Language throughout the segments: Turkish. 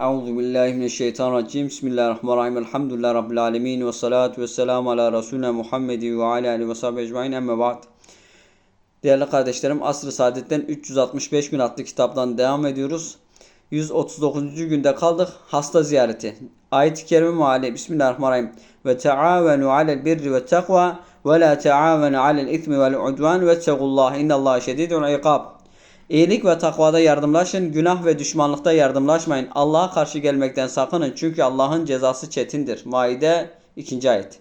Euzu billahi mineşşeytanirracim. Bismillahirrahmanirrahim. Elhamdülillahi rabbil alamin ve salatu vesselam ala resulina Muhammed ve ala alihi ve sahbihi ecmaîn. Emme ba'd. Değerli kardeşlerim, Asr-ı Saadet'ten 365 gün adlı kitaptan devam ediyoruz. 139. günde kaldık. Hasta ziyareti. Ayet-i kerime meali. Bismillahirrahmanirrahim. Ve taavenu alel birri ve takva ve la taavenu alel ismi vel udvan ve tegullah. İnnallâhe şedîdul ikab. İyilik ve takvada yardımlaşın, günah ve düşmanlıkta yardımlaşmayın. Allah'a karşı gelmekten sakının çünkü Allah'ın cezası çetindir. Maide 2. ayet.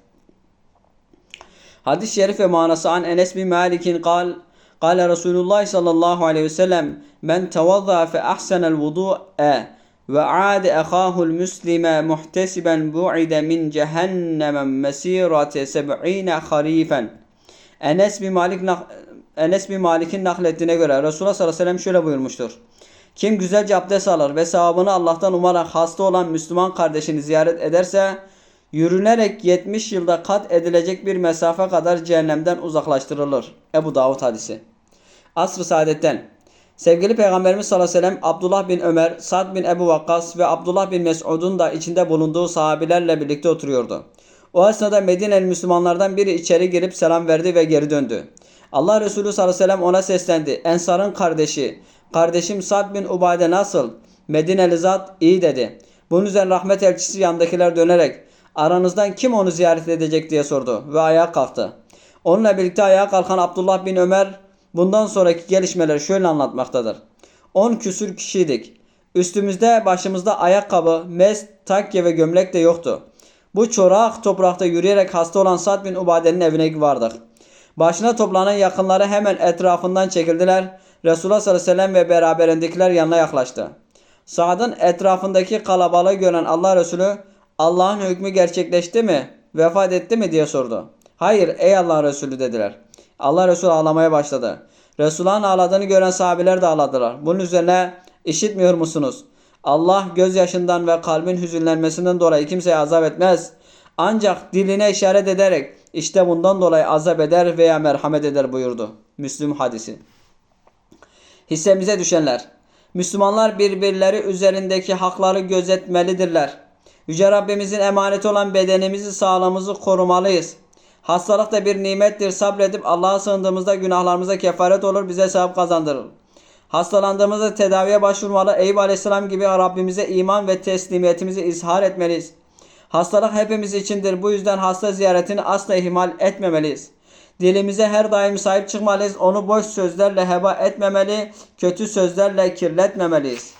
Hadis-i şerif ve manası an Enes bin Malik'in kal Kale Resulullah sallallahu aleyhi ve sellem men tevazza fe ahsenel vudu'e ve ade ehahul muslime muhtesiben bu'ide min cehenneme mesirate seb'ine harifen. Enes bin Malik Enes bin Malik'in naklettiğine göre Resulullah sallallahu aleyhi ve sellem şöyle buyurmuştur. Kim güzelce abdest alır ve sevabını Allah'tan umarak hasta olan Müslüman kardeşini ziyaret ederse yürünerek 70 yılda kat edilecek bir mesafe kadar cehennemden uzaklaştırılır. Ebu Davud hadisi. Asr-ı Saadet'ten Sevgili Peygamberimiz sallallahu aleyhi ve sellem Abdullah bin Ömer, Sad bin Ebu Vakkas ve Abdullah bin Mesud'un da içinde bulunduğu sahabilerle birlikte oturuyordu. O esnada Medine'li Müslümanlardan biri içeri girip selam verdi ve geri döndü. Allah Resulü sallallahu aleyhi ve sellem ona seslendi. Ensar'ın kardeşi, kardeşim Sad bin Ubade nasıl? Medineli zat iyi dedi. Bunun üzerine rahmet elçisi yandakiler dönerek aranızdan kim onu ziyaret edecek diye sordu ve ayağa kalktı. Onunla birlikte ayağa kalkan Abdullah bin Ömer bundan sonraki gelişmeleri şöyle anlatmaktadır. On küsür kişiydik. Üstümüzde başımızda ayakkabı, mez, takke ve gömlek de yoktu. Bu çorak toprakta yürüyerek hasta olan Sad bin Ubade'nin evine vardık. Başına toplanan yakınları hemen etrafından çekildiler. Resulullah sallallahu aleyhi ve sellem ve beraberindekiler yanına yaklaştı. Sa'd'ın etrafındaki kalabalığı gören Allah Resulü Allah'ın hükmü gerçekleşti mi? Vefat etti mi diye sordu. Hayır ey Allah Resulü dediler. Allah Resulü ağlamaya başladı. Resulullah'ın ağladığını gören sahabeler de ağladılar. Bunun üzerine işitmiyor musunuz? Allah gözyaşından ve kalbin hüzünlenmesinden dolayı kimseye azap etmez. Ancak diline işaret ederek işte bundan dolayı azap eder veya merhamet eder buyurdu. Müslüm hadisi. Hissemize düşenler. Müslümanlar birbirleri üzerindeki hakları gözetmelidirler. Yüce Rabbimizin emaneti olan bedenimizi, sağlığımızı korumalıyız. Hastalık da bir nimettir. Sabredip Allah'a sığındığımızda günahlarımıza kefaret olur, bize sevap kazandırır. Hastalandığımızda tedaviye başvurmalı. Eyüp Aleyhisselam gibi Rabbimize iman ve teslimiyetimizi izhar etmeliyiz. Hastalık hepimiz içindir. Bu yüzden hasta ziyaretini asla ihmal etmemeliyiz. Dilimize her daim sahip çıkmalıyız. Onu boş sözlerle heba etmemeli, kötü sözlerle kirletmemeliyiz.